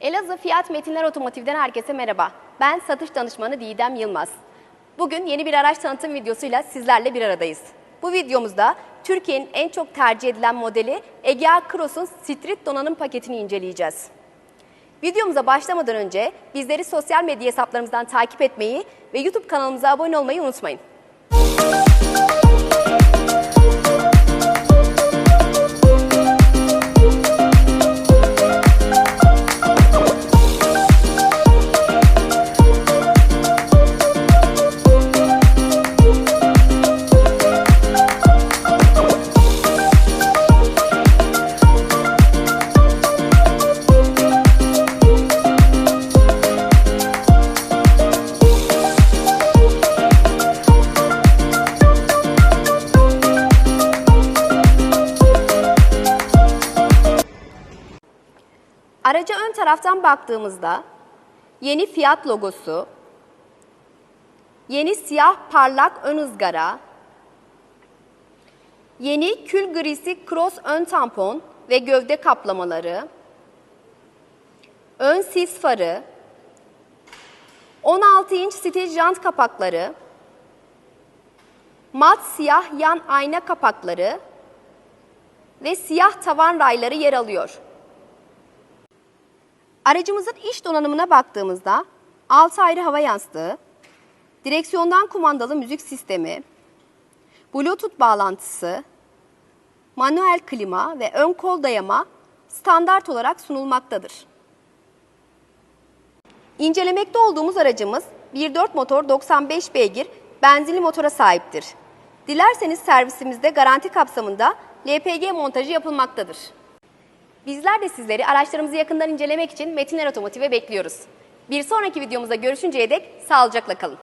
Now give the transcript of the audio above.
Elazığ Fiyat Metinler Otomotiv'den herkese merhaba. Ben satış danışmanı Didem Yılmaz. Bugün yeni bir araç tanıtım videosuyla sizlerle bir aradayız. Bu videomuzda Türkiye'nin en çok tercih edilen modeli Egea Cross'un Street donanım paketini inceleyeceğiz. Videomuza başlamadan önce bizleri sosyal medya hesaplarımızdan takip etmeyi ve YouTube kanalımıza abone olmayı unutmayın. Araca ön taraftan baktığımızda yeni Fiat logosu, yeni siyah parlak ön ızgara, yeni kül grisi cross ön tampon ve gövde kaplamaları, ön sis farı, 16 inç stil jant kapakları, mat siyah yan ayna kapakları ve siyah tavan rayları yer alıyor. Aracımızın iç donanımına baktığımızda 6 ayrı hava yastığı, direksiyondan kumandalı müzik sistemi, Bluetooth bağlantısı, manuel klima ve ön kol dayama standart olarak sunulmaktadır. İncelemekte olduğumuz aracımız 1.4 motor 95 beygir benzinli motora sahiptir. Dilerseniz servisimizde garanti kapsamında LPG montajı yapılmaktadır. Bizler de sizleri araçlarımızı yakından incelemek için Metinler Otomotiv'e bekliyoruz. Bir sonraki videomuzda görüşünceye dek sağlıcakla kalın.